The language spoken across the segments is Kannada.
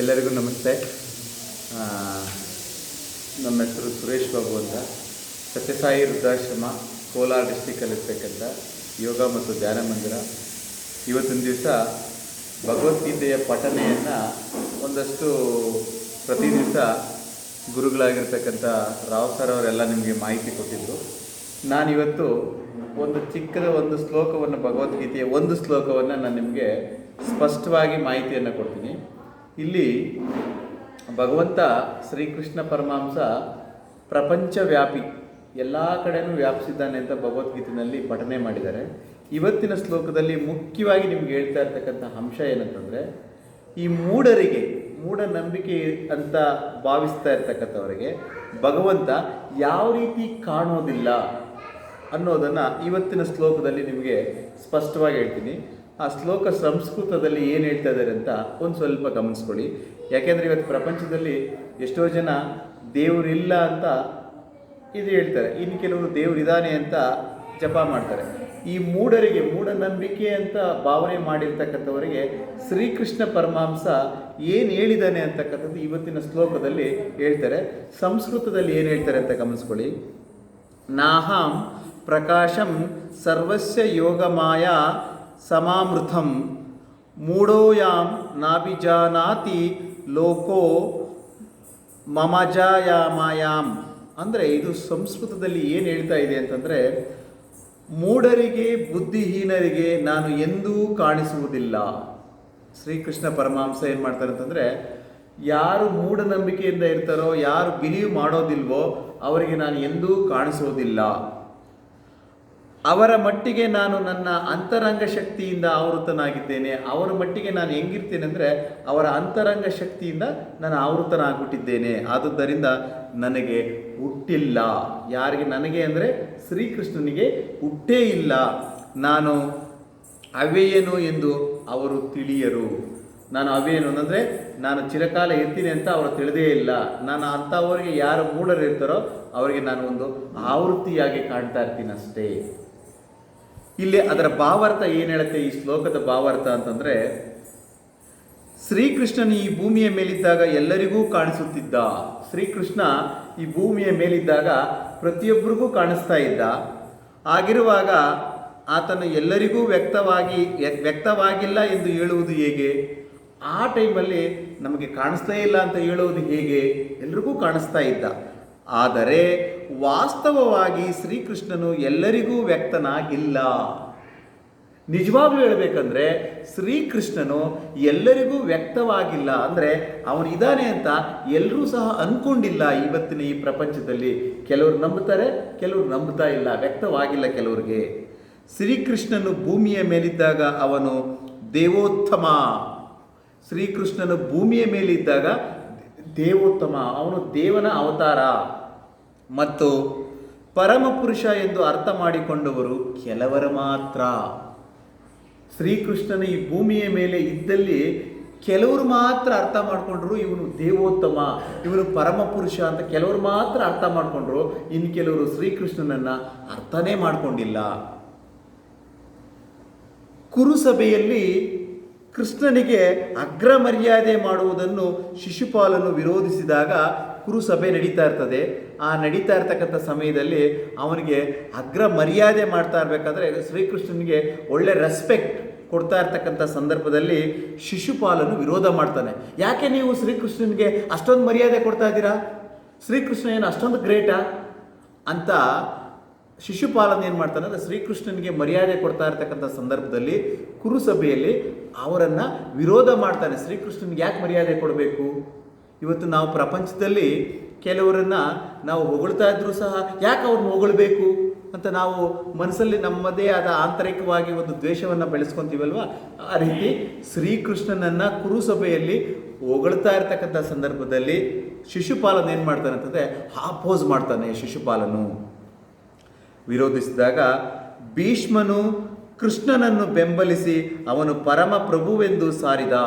ಎಲ್ಲರಿಗೂ ನಮಸ್ತೆ. ನಮ್ಮ ಹೆಸರು ಸುರೇಶ್ ಬಾಬು ಅಂತ. ಸತ್ಯಸಾಯಿ ವೃದ್ಧಾಶ್ರಮ, ಕೋಲಾರ ಡಿಸ್ಟಿಕಲ್ಲಿರ್ತಕ್ಕಂಥ ಯೋಗ ಮತ್ತು ಧ್ಯಾನ ಮಂದಿರ. ಇವತ್ತಿನ ದಿವಸ ಭಗವದ್ಗೀತೆಯ ಪಠನೆಯನ್ನು ಒಂದಷ್ಟು ಪ್ರತಿ ದಿವಸ ಗುರುಗಳಾಗಿರ್ತಕ್ಕಂಥ ರಾವ್ ಸರ್ ಅವರೆಲ್ಲ ನಿಮಗೆ ಮಾಹಿತಿ ಕೊಟ್ಟಿದ್ದರು ನಾನಿವತ್ತು ಒಂದು ಚಿಕ್ಕದ ಒಂದು ಶ್ಲೋಕವನ್ನು ಭಗವದ್ಗೀತೆಯ ಒಂದು ಶ್ಲೋಕವನ್ನು ನಾನು ನಿಮಗೆ ಸ್ಪಷ್ಟವಾಗಿ ಮಾಹಿತಿಯನ್ನು ಕೊಡ್ತೀನಿ. ಇಲ್ಲಿ ಭಗವಂತ ಶ್ರೀಕೃಷ್ಣ ಪರಮಾಂಸ ಪ್ರಪಂಚವ್ಯಾಪಿ, ಎಲ್ಲ ಕಡೆಯೂ ವ್ಯಾಪಿಸಿದ್ದಾನೆ ಅಂತ ಭಗವದ್ಗೀತೆಯಲ್ಲಿ ಪಠನೆ ಮಾಡಿದ್ದಾರೆ. ಇವತ್ತಿನ ಶ್ಲೋಕದಲ್ಲಿ ಮುಖ್ಯವಾಗಿ ನಿಮ್ಗೆ ಹೇಳ್ತಾ ಇರ್ತಕ್ಕಂಥ ಅಂಶ ಏನಂತಂದರೆ, ಈ ಮೂಢರಿಗೆ, ಮೂಢನಂಬಿಕೆ ಅಂತ ಭಾವಿಸ್ತಾ ಇರ್ತಕ್ಕಂಥವರಿಗೆ ಭಗವಂತ ಯಾವ ರೀತಿ ಕಾಣೋದಿಲ್ಲ ಅನ್ನೋದನ್ನು ಇವತ್ತಿನ ಶ್ಲೋಕದಲ್ಲಿ ನಿಮಗೆ ಸ್ಪಷ್ಟವಾಗಿ ಹೇಳ್ತೀನಿ. ಆ ಶ್ಲೋಕ ಸಂಸ್ಕೃತದಲ್ಲಿ ಏನು ಹೇಳ್ತಾ ಇದ್ದಾರೆ ಅಂತ ಒಂದು ಸ್ವಲ್ಪ ಗಮನಿಸ್ಕೊಳ್ಳಿ. ಯಾಕೆಂದರೆ ಇವತ್ತು ಪ್ರಪಂಚದಲ್ಲಿ ಎಷ್ಟೋ ಜನ ದೇವರಿಲ್ಲ ಅಂತ ಇದು ಹೇಳ್ತಾರೆ. ಇನ್ನು ಕೆಲವರು ದೇವರಿದ್ದಾನೆ ಅಂತ ಜಪ ಮಾಡ್ತಾರೆ. ಈ ಮೂಢರಿಗೆ ಮೂಢನಂಬಿಕೆ ಅಂತ ಭಾವನೆ ಮಾಡಿರ್ತಕ್ಕಂಥವರಿಗೆ ಶ್ರೀಕೃಷ್ಣ ಪರಮಾಂಸ ಏನು ಹೇಳಿದ್ದಾನೆ ಅಂತಕ್ಕಂಥದ್ದು ಇವತ್ತಿನ ಶ್ಲೋಕದಲ್ಲಿ ಹೇಳ್ತಾರೆ. ಸಂಸ್ಕೃತದಲ್ಲಿ ಏನು ಹೇಳ್ತಾರೆ ಅಂತ ಗಮನಿಸ್ಕೊಳ್ಳಿ. ನಾಹಂ ಪ್ರಕಾಶಂ ಸರ್ವಸ್ಯ ಯೋಗಮಾಯ ಸಮಾಮೃತಂ. ಮೂಢೋಯಾಂ ನಾಭಿಜಾನಾತಿ ಲೋಕೋ ಮಮಜಾಯಾಮಯಾಮ್ ಅಂದರೆ ಇದು ಸಂಸ್ಕೃತದಲ್ಲಿ ಏನು ಹೇಳ್ತಾ ಇದೆ ಅಂತಂದರೆ ಮೂಢರಿಗೆ ಬುದ್ಧಿಹೀನರಿಗೆ ನಾನು ಎಂದೂ ಕಾಣಿಸುವುದಿಲ್ಲ. ಶ್ರೀಕೃಷ್ಣ ಪರಮಾಂಸ ಏನು ಮಾಡ್ತಾರೆ ಅಂತಂದರೆ, ಯಾರು ಮೂಢನಂಬಿಕೆಯಿಂದ ಇರ್ತಾರೋ, ಯಾರು ಬಿಲೀವ್ ಮಾಡೋದಿಲ್ವೋ, ಅವರಿಗೆ ನಾನು ಎಂದೂ ಕಾಣಿಸೋದಿಲ್ಲ ಅವರ ಮಟ್ಟಿಗೆ ನಾನು ನನ್ನ ಅಂತರಂಗ ಶಕ್ತಿಯಿಂದ ಆವೃತನಾಗಿದ್ದೇನೆ. ಅವರ ಮಟ್ಟಿಗೆ ನಾನು ಹೆಂಗಿರ್ತೇನೆ ಅಂದರೆ ಅವರ ಅಂತರಂಗ ಶಕ್ತಿಯಿಂದ ನಾನು ಆವೃತನಾಗ್ಬಿಟ್ಟಿದ್ದೇನೆ. ಆದುದರಿಂದ ನನಗೆ ಹುಟ್ಟಿಲ್ಲ. ಯಾರಿಗೆ ನನಗೆ ಅಂದರೆ ಶ್ರೀಕೃಷ್ಣನಿಗೆ ಹುಟ್ಟೇ ಇಲ್ಲ. ನಾನು ಅವೆಯೇನು ಎಂದು ಅವರು ತಿಳಿಯರು. ನಾನು ಅವೇನು ಅಂದರೆ ನಾನು ಚಿರಕಾಲ ಇರ್ತೀನಿ ಅಂತ ಅವರು ತಿಳಿದೇ ಇಲ್ಲ. ನಾನು ಅಂಥವರಿಗೆ ಯಾರು ಮೂಢರಿರ್ತಾರೋ ಅವರಿಗೆ ನಾನು ಒಂದು ಆವೃತ್ತಿಯಾಗಿ ಕಾಣ್ತಾ ಇರ್ತೀನಿ ಅಷ್ಟೇ ಇಲ್ಲಿ ಅದರ ಭಾವಾರ್ಥ ಏನು ಹೇಳುತ್ತೆ ಈ ಶ್ಲೋಕದ ಭಾವಾರ್ಥ ಅಂತಂದರೆ, ಶ್ರೀಕೃಷ್ಣನು ಈ ಭೂಮಿಯ ಮೇಲಿದ್ದಾಗ ಎಲ್ಲರಿಗೂ ಕಾಣಿಸುತ್ತಿದ್ದ. ಶ್ರೀಕೃಷ್ಣ ಈ ಭೂಮಿಯ ಮೇಲಿದ್ದಾಗ ಪ್ರತಿಯೊಬ್ಬರಿಗೂ ಕಾಣಿಸ್ತಾ ಇದ್ದ. ಆಗಿರುವಾಗ ಆತನು ಎಲ್ಲರಿಗೂ ವ್ಯಕ್ತವಾಗಿ ವ್ಯಕ್ತವಾಗಿಲ್ಲ ಎಂದು ಹೇಳುವುದು ಹೇಗೆ? ಆ ಟೈಮಲ್ಲಿ ನಮಗೆ ಕಾಣಿಸ್ತಾ ಇಲ್ಲ ಅಂತ ಹೇಳುವುದು ಹೇಗೆ? ಎಲ್ರಿಗೂ ಕಾಣಿಸ್ತಾ ಇದ್ದ. ಆದರೆ ವಾಸ್ತವವಾಗಿ ಶ್ರೀಕೃಷ್ಣನು ಎಲ್ಲರಿಗೂ ವ್ಯಕ್ತನಾಗಿಲ್ಲ. ನಿಜವಾಗ್ಲೂ ಹೇಳಬೇಕಂದ್ರೆ ಶ್ರೀಕೃಷ್ಣನು ಎಲ್ಲರಿಗೂ ವ್ಯಕ್ತವಾಗಿಲ್ಲ. ಅಂದರೆ ಅವನು ಇದ್ದಾನೆ ಅಂತ ಎಲ್ಲರೂ ಸಹ ಅಂದ್ಕೊಂಡಿಲ್ಲ ಇವತ್ತಿನ ಈ ಪ್ರಪಂಚದಲ್ಲಿ. ಕೆಲವರು ನಂಬುತ್ತಾರೆ ಕೆಲವರು ನಂಬುತ್ತಾ ಇಲ್ಲ. ವ್ಯಕ್ತವಾಗಿಲ್ಲ ಕೆಲವರಿಗೆ. ಶ್ರೀಕೃಷ್ಣನು ಭೂಮಿಯ ಮೇಲಿದ್ದಾಗ ಅವನು ದೇವೋತ್ತಮ. ಶ್ರೀಕೃಷ್ಣನು ಭೂಮಿಯ ಮೇಲಿದ್ದಾಗ ದೇವೋತ್ತಮ, ಅವನು ದೇವನ ಅವತಾರ. ಮತ್ತು ಪರಮಪುರುಷ ಎಂದು ಅರ್ಥ ಮಾಡಿಕೊಂಡವರು ಕೆಲವರು ಮಾತ್ರ. ಶ್ರೀಕೃಷ್ಣನ ಈ ಭೂಮಿಯ ಮೇಲೆ ಇದ್ದಲ್ಲಿ ಕೆಲವರು ಮಾತ್ರ ಅರ್ಥ ಮಾಡಿಕೊಂಡ್ರು ಇವನು ದೇವೋತ್ತಮ, ಇವನು ಪರಮಪುರುಷ ಅಂತ ಕೆಲವರು ಮಾತ್ರ ಅರ್ಥ ಮಾಡಿಕೊಂಡ್ರು, ಇನ್ನು ಕೆಲವರು ಶ್ರೀಕೃಷ್ಣನನ್ನ ಅರ್ಥನೇ ಮಾಡಿಕೊಂಡಿಲ್ಲ. ಕುರುಸಭೆಯಲ್ಲಿ ಕೃಷ್ಣನಿಗೆ ಅಗ್ರ ಮರ್ಯಾದೆ ಮಾಡುವುದನ್ನು ಶಿಶುಪಾಲನು ವಿರೋಧಿಸಿದಾಗ ಕುರುಸಭೆ ನಡೀತಾ ಇರ್ತದೆ. ಆ ನಡೀತಾ ಇರ್ತಕ್ಕಂಥ ಸಮಯದಲ್ಲಿ ಅವನಿಗೆ ಅಗ್ರ ಮರ್ಯಾದೆ ಮಾಡ್ತಾ ಇರಬೇಕಾದ್ರೆ ಶ್ರೀಕೃಷ್ಣನಿಗೆ ಒಳ್ಳೆ ರೆಸ್ಪೆಕ್ಟ್ ಕೊಡ್ತಾ ಇರ್ತಕ್ಕಂಥ ಸಂದರ್ಭದಲ್ಲಿ ಶಿಶುಪಾಲನು ವಿರೋಧ ಮಾಡ್ತಾನೆ. ಯಾಕೆ ನೀವು ಶ್ರೀಕೃಷ್ಣನಿಗೆ ಅಷ್ಟೊಂದು ಮರ್ಯಾದೆ ಕೊಡ್ತಾ ಇದ್ದೀರಾ? ಶ್ರೀಕೃಷ್ಣ ಏನು ಅಷ್ಟೊಂದು ಗ್ರೇಟಾ ಅಂತ ಶಿಶುಪಾಲನ ಏನು ಮಾಡ್ತಾನೆ ಅಂದರೆ ಶ್ರೀಕೃಷ್ಣನಿಗೆ ಮರ್ಯಾದೆ ಕೊಡ್ತಾ ಇರ್ತಕ್ಕಂಥ ಸಂದರ್ಭದಲ್ಲಿ ಕುರುಸಭೆಯಲ್ಲಿ ಅವರನ್ನು ವಿರೋಧ ಮಾಡ್ತಾನೆ. ಶ್ರೀಕೃಷ್ಣನಿಗೆ ಯಾಕೆ ಮರ್ಯಾದೆ ಕೊಡಬೇಕು? ಇವತ್ತು ನಾವು ಪ್ರಪಂಚದಲ್ಲಿ ಕೆಲವರನ್ನ ನಾವು ಹೊಗಳ್ತಾ ಇದ್ರೂ ಸಹ ಯಾಕೆ ಅವ್ರನ್ನ ಹೊಗಳ್ಬೇಕು ಅಂತ ನಾವು ಮನಸ್ಸಲ್ಲಿ ನಮ್ಮದೇ ಆದ ಆಂತರಿಕವಾಗಿ ಒಂದು ದ್ವೇಷವನ್ನು ಬೆಳೆಸ್ಕೊಂತೀವಲ್ವ? ಆ ರೀತಿ ಶ್ರೀಕೃಷ್ಣನನ್ನು ಕುರುಸಭೆಯಲ್ಲಿ ಹೊಗಳ್ತಾ ಇರ್ತಕ್ಕಂಥ ಸಂದರ್ಭದಲ್ಲಿ ಶಿಶುಪಾಲನ ಏನು ಮಾಡ್ತಾನೆ ಅಂತಂದರೆ ಆಪೋಸ್ ಮಾಡ್ತಾನೆ ಶಿಶುಪಾಲನು. ವಿರೋಧಿಸಿದಾಗ ಭೀಷ್ಮನು ಕೃಷ್ಣನನ್ನು ಬೆಂಬಲಿಸಿ ಅವನು ಪರಮ ಪ್ರಭುವೆಂದು ಸಾರಿದ.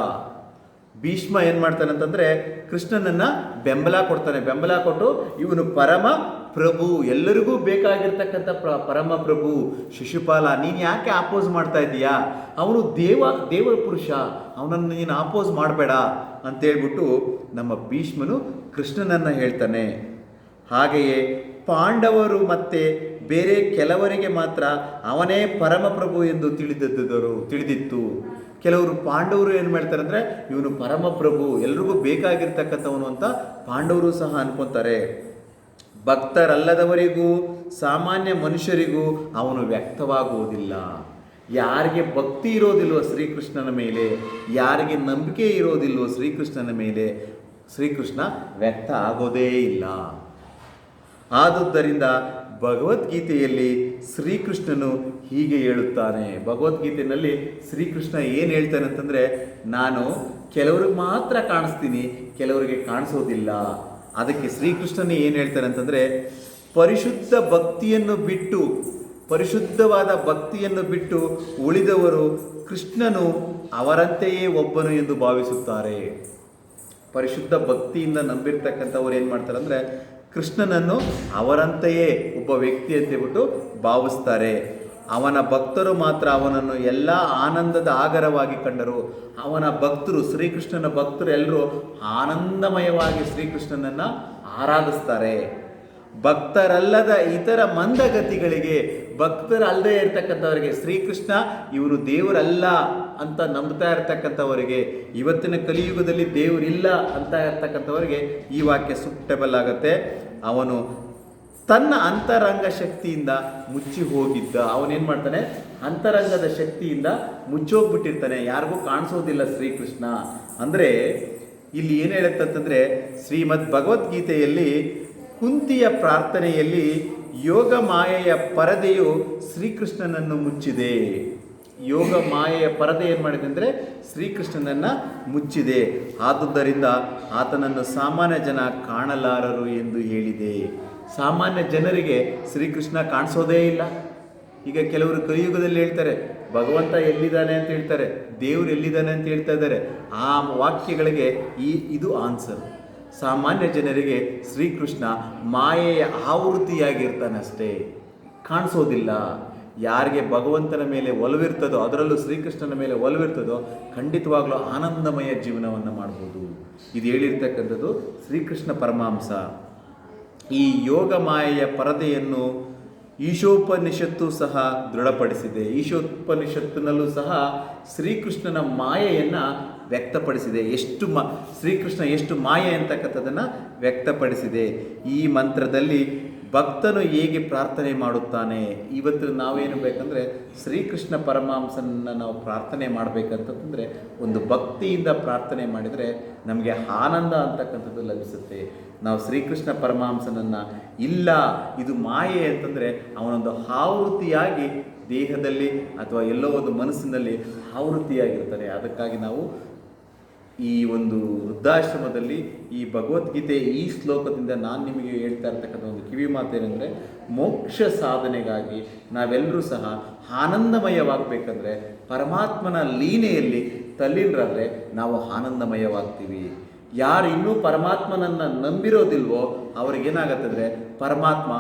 ಭೀಷ್ಮ ಏನು ಮಾಡ್ತಾನೆ ಅಂತಂದರೆ ಕೃಷ್ಣನನ್ನು ಬೆಂಬಲ ಕೊಡ್ತಾನೆ. ಬೆಂಬಲ ಕೊಟ್ಟು ಇವನು ಪರಮ ಪ್ರಭು, ಎಲ್ಲರಿಗೂ ಬೇಕಾಗಿರ್ತಕ್ಕಂಥ ಪ್ರ, ಪರಮ ಪ್ರಭು, ಶಿಶುಪಾಲ, ನೀನು ಯಾಕೆ ಆಪೋಸ್ ಮಾಡ್ತಾ ಇದ್ದೀಯಾ? ಅವನು ದೇವ ದೇವರ ಪುರುಷ, ಅವನನ್ನು ನೀನು ಆಪೋಸ್ ಮಾಡಬೇಡ ಅಂತೇಳ್ಬಿಟ್ಟು ನಮ್ಮ ಭೀಷ್ಮನು ಕೃಷ್ಣನನ್ನು ಹೇಳ್ತಾನೆ. ಹಾಗೆಯೇ ಪಾಂಡವರು ಮತ್ತೆ ಬೇರೆ ಕೆಲವರಿಗೆ ಮಾತ್ರ ಅವನೇ ಪರಮಪ್ರಭು ಎಂದು ತಿಳಿದಿದ್ದರು, ತಿಳಿದಿತ್ತು. ಕೆಲವರು ಪಾಂಡವರು ಏನು ಮಾಡ್ತಾರೆ ಅಂದರೆ, ಇವನು ಪರಮಪ್ರಭು, ಎಲ್ರಿಗೂ ಬೇಕಾಗಿರ್ತಕ್ಕಂಥವನು ಅಂತ ಪಾಂಡವರು ಸಹ ಅನ್ಕೊತಾರೆ. ಭಕ್ತರಲ್ಲದವರಿಗೂ, ಸಾಮಾನ್ಯ ಮನುಷ್ಯರಿಗೂ ಅವನು ವ್ಯಕ್ತವಾಗುವುದಿಲ್ಲ. ಯಾರಿಗೆ ಭಕ್ತಿ ಇರೋದಿಲ್ವೋ ಶ್ರೀಕೃಷ್ಣನ ಮೇಲೆ, ಯಾರಿಗೆ ನಂಬಿಕೆ ಇರೋದಿಲ್ವೋ ಶ್ರೀಕೃಷ್ಣನ ಮೇಲೆ, ಶ್ರೀಕೃಷ್ಣ ವ್ಯಕ್ತ ಆಗೋದೇ ಇಲ್ಲ. ಆದುದರಿಂದ ಭಗವದ್ಗೀತೆಯಲ್ಲಿ ಶ್ರೀಕೃಷ್ಣನು ಹೀಗೆ ಹೇಳುತ್ತಾನೆ. ಭಗವದ್ಗೀತೆಯಲ್ಲಿ ಶ್ರೀಕೃಷ್ಣ ಏನು ಹೇಳ್ತಾನೆ ಅಂತಂದರೆ, ನಾನು ಕೆಲವ್ರಿಗೆ ಮಾತ್ರ ಕಾಣಿಸ್ತೀನಿ, ಕೆಲವರಿಗೆ ಕಾಣಿಸೋದಿಲ್ಲ. ಅದಕ್ಕೆ ಶ್ರೀಕೃಷ್ಣನೇ ಏನು ಹೇಳ್ತಾನೆ ಅಂತಂದರೆ, ಪರಿಶುದ್ಧ ಭಕ್ತಿಯನ್ನು ಬಿಟ್ಟು, ಪರಿಶುದ್ಧವಾದ ಭಕ್ತಿಯನ್ನು ಬಿಟ್ಟು ಉಳಿದವರು ಕೃಷ್ಣನು ಅವರಂತೆಯೇ ಒಬ್ಬನು ಎಂದು ಭಾವಿಸುತ್ತಾರೆ. ಪರಿಶುದ್ಧ ಭಕ್ತಿಯಿಂದ ನಂಬಿರ್ತಕ್ಕಂಥವ್ರು ಏನು ಮಾಡ್ತಾರೆ ಅಂದರೆ ಕೃಷ್ಣನನ್ನು ಅವರಂತೆಯೇ ಒಬ್ಬ ವ್ಯಕ್ತಿ ಅಂತ ಹೇಳ್ಬಿಟ್ಟು ಭಾವಿಸ್ತಾರೆ. ಅವನ ಭಕ್ತರು ಮಾತ್ರ ಅವನನ್ನು ಎಲ್ಲ ಆನಂದದ ಆಗರವಾಗಿ ಕಂಡರು. ಅವನ ಭಕ್ತರು, ಶ್ರೀಕೃಷ್ಣನ ಭಕ್ತರು ಎಲ್ಲರೂ ಆನಂದಮಯವಾಗಿ ಶ್ರೀಕೃಷ್ಣನನ್ನು ಆರಾಧಿಸ್ತಾರೆ. ಭಕ್ತರಲ್ಲದ ಇತರ ಮಂದಗತಿಗಳಿಗೆ ಭಕ್ತರಲ್ಲದೆ ಇರ್ತಕ್ಕಂಥವರಿಗೆ, ಶ್ರೀಕೃಷ್ಣ ಇವರು ದೇವರಲ್ಲ ಅಂತ ನಂಬ್ತಾ ಇರ್ತಕ್ಕಂಥವರಿಗೆ, ಇವತ್ತಿನ ಕಲಿಯುಗದಲ್ಲಿ ದೇವರಿಲ್ಲ ಅಂತ ಇರ್ತಕ್ಕಂಥವರಿಗೆ ಈ ವಾಕ್ಯ ಸೂಕ್ಟಬಲ್ ಆಗುತ್ತೆ. ಅವನು ತನ್ನ ಅಂತರಂಗ ಶಕ್ತಿಯಿಂದ ಮುಚ್ಚಿ ಹೋಗಿದ್ದ. ಅವನೇನು ಮಾಡ್ತಾನೆ? ಅಂತರಂಗದ ಶಕ್ತಿಯಿಂದ ಮುಚ್ಚೋಗ್ಬಿಟ್ಟಿರ್ತಾನೆ. ಯಾರಿಗೂ ಕಾಣಿಸೋದಿಲ್ಲ ಶ್ರೀಕೃಷ್ಣ. ಅಂದರೆ ಇಲ್ಲಿ ಏನು ಹೇಳುತ್ತಂತಂದರೆ, ಶ್ರೀಮದ್ ಭಗವದ್ಗೀತೆಯಲ್ಲಿ ಕುಂತಿಯ ಪ್ರಾರ್ಥನೆಯಲ್ಲಿ ಯೋಗ ಮಾಯೆಯ ಪರದೆಯು ಶ್ರೀಕೃಷ್ಣನನ್ನು ಮುಚ್ಚಿದೆ. ಯೋಗ ಮಾಯೆಯ ಪರದೆ ಏನು ಮಾಡಿದೆ ಅಂದರೆ ಶ್ರೀಕೃಷ್ಣನನ್ನು ಮುಚ್ಚಿದೆ. ಆದುದರಿಂದ ಆತನನ್ನು ಸಾಮಾನ್ಯ ಜನ ಕಾಣಲಾರರು ಎಂದು ಹೇಳಿದೆ. ಸಾಮಾನ್ಯ ಜನರಿಗೆ ಶ್ರೀಕೃಷ್ಣ ಕಾಣಿಸೋದೇ ಇಲ್ಲ. ಈಗ ಕೆಲವರು ಕಲಿಯುಗದಲ್ಲಿ ಹೇಳ್ತಾರೆ, ಭಗವಂತ ಎಲ್ಲಿದ್ದಾನೆ ಅಂತ ಹೇಳ್ತಾರೆ, ದೇವರು ಎಲ್ಲಿದ್ದಾನೆ ಅಂತ ಹೇಳ್ತಾ ಇದ್ದಾರೆ. ಆ ವಾಕ್ಯಗಳಿಗೆ ಈ ಇದು ಆನ್ಸರ್ ಸಾಮಾನ್ಯ ಜನರಿಗೆ ಶ್ರೀಕೃಷ್ಣ ಮಾಯೆಯ ಆವೃತ್ತಿಯಾಗಿರ್ತಾನಷ್ಟೇ. ಕಾಣಿಸೋದಿಲ್ಲ. ಯಾರಿಗೆ ಭಗವಂತನ ಮೇಲೆ ಒಲವಿರ್ತದೋ, ಅದರಲ್ಲೂ ಶ್ರೀಕೃಷ್ಣನ ಮೇಲೆ ಒಲವಿರ್ತದೋ, ಖಂಡಿತವಾಗ್ಲೂ ಆನಂದಮಯ ಜೀವನವನ್ನು ಮಾಡ್ಬೋದು. ಇದು ಹೇಳಿರ್ತಕ್ಕಂಥದ್ದು ಶ್ರೀಕೃಷ್ಣ ಪರಮಾಂಸ. ಈ ಯೋಗ ಮಾಯೆಯ ಪರದೆಯನ್ನು ಈಶೋಪನಿಷತ್ತು ಸಹ ದೃಢಪಡಿಸಿದೆ. ಈಶೋಪನಿಷತ್ತಿನಲ್ಲೂ ಸಹ ಶ್ರೀಕೃಷ್ಣನ ಮಾಯೆಯನ್ನು ವ್ಯಕ್ತಪಡಿಸಿದೆ. ಎಷ್ಟು ಮ, ಶ್ರೀಕೃಷ್ಣ ಎಷ್ಟು ಮಾಯೆ ಅಂತಕ್ಕಂಥದ್ದನ್ನು ವ್ಯಕ್ತಪಡಿಸಿದೆ. ಈ ಮಂತ್ರದಲ್ಲಿ ಭಕ್ತನು ಹೇಗೆ ಪ್ರಾರ್ಥನೆ ಮಾಡುತ್ತಾನೆ? ಇವತ್ತು ನಾವೇನು ಬೇಕಂದರೆ ಶ್ರೀಕೃಷ್ಣ ಪರಮಾಂಸನ ನಾವು ಪ್ರಾರ್ಥನೆ ಮಾಡಬೇಕಂತಂದರೆ ಒಂದು ಭಕ್ತಿಯಿಂದ ಪ್ರಾರ್ಥನೆ ಮಾಡಿದರೆ ನಮಗೆ ಆನಂದ ಅಂತಕ್ಕಂಥದ್ದು ಲಭಿಸುತ್ತೆ. ನಾವು ಶ್ರೀಕೃಷ್ಣ ಪರಮಾಂಸನನ್ನು ಇಲ್ಲ, ಇದು ಮಾಯೆ ಅಂತಂದರೆ ಅವನೊಂದು ಆವೃತ್ತಿಯಾಗಿ ದೇಹದಲ್ಲಿ ಅಥವಾ ಎಲ್ಲೋ ಒಂದು ಮನಸ್ಸಿನಲ್ಲಿ ಆವೃತ್ತಿಯಾಗಿರ್ತಾರೆ. ಅದಕ್ಕಾಗಿ ನಾವು ಈ ಒಂದು ವೃದ್ಧಾಶ್ರಮದಲ್ಲಿ ಈ ಭಗವದ್ಗೀತೆ ಈ ಶ್ಲೋಕದಿಂದ ನಾನು ನಿಮಗೆ ಹೇಳ್ತಾ ಇರ್ತಕ್ಕಂಥ ಒಂದು ಕಿವಿ ಮಾತೇನೆಂದರೆ ಮೋಕ್ಷ ಸಾಧನೆಗಾಗಿ ನಾವೆಲ್ಲರೂ ಸಹ ಆನಂದಮಯವಾಗಬೇಕಂದ್ರೆ ಪರಮಾತ್ಮನ ಲೀನೆಯಲ್ಲಿ ತಲ್ಲೀನರಾದರೆ ನಾವು ಆನಂದಮಯವಾಗ್ತೀವಿ. ಯಾರು ಇನ್ನೂ ಪರಮಾತ್ಮನನ್ನು ನಂಬಿರೋದಿಲ್ವೋ ಅವ್ರಿಗೇನಾಗತ್ತಂದರೆ ಪರಮಾತ್ಮ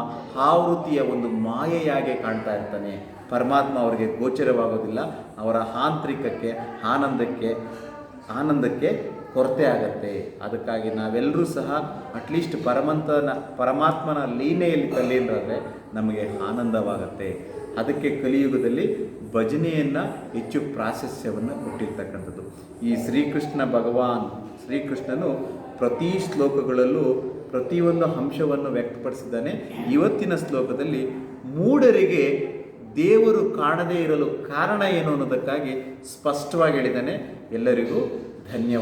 ಆವೃತ್ತಿಯ ಒಂದು ಮಾಯೆಯಾಗೆ ಕಾಣ್ತಾ ಇರ್ತಾನೆ. ಪರಮಾತ್ಮ ಅವರಿಗೆ ಗೋಚರವಾಗೋದಿಲ್ಲ, ಅವರ ಆಂತರಿಕಕ್ಕೆ, ಆನಂದಕ್ಕೆ ಆನಂದಕ್ಕೆ ಕೊರತೆ ಆಗತ್ತೆ. ಅದಕ್ಕಾಗಿ ನಾವೆಲ್ಲರೂ ಸಹ ಅಟ್ಲೀಸ್ಟ್ ಪರಮಂತನ, ಪರಮಾತ್ಮನ ಲೀನೆಯಲ್ಲಿ ತಲ್ಲೀನರಾದರೆ ನಮಗೆ ಆನಂದವಾಗತ್ತೆ. ಅದಕ್ಕೆ ಕಲಿಯುಗದಲ್ಲಿ ಭಜನೆಯನ್ನು ಹೆಚ್ಚು ಪ್ರಾಶಸ್ತ್ಯವನ್ನು ಕೊಟ್ಟಿರ್ತಕ್ಕಂಥದ್ದು. ಈ ಶ್ರೀಕೃಷ್ಣ ಭಗವಾನ್, ಶ್ರೀಕೃಷ್ಣನು ಪ್ರತಿ ಶ್ಲೋಕಗಳಲ್ಲೂ ಪ್ರತಿಯೊಂದು ಅಂಶವನ್ನು ವ್ಯಕ್ತಪಡಿಸಿದ್ದಾನೆ. ಇವತ್ತಿನ ಶ್ಲೋಕದಲ್ಲಿ ಮೂಢರಿಗೆ ದೇವರು ಕಾಣದೇ ಇರಲು ಕಾರಣ ಏನು ಅನ್ನೋದಕ್ಕಾಗಿ ಸ್ಪಷ್ಟವಾಗಿ ಹೇಳಿದ್ದಾನೆ. ಎಲ್ಲರಿಗೂ ಧನ್ಯವಾದ.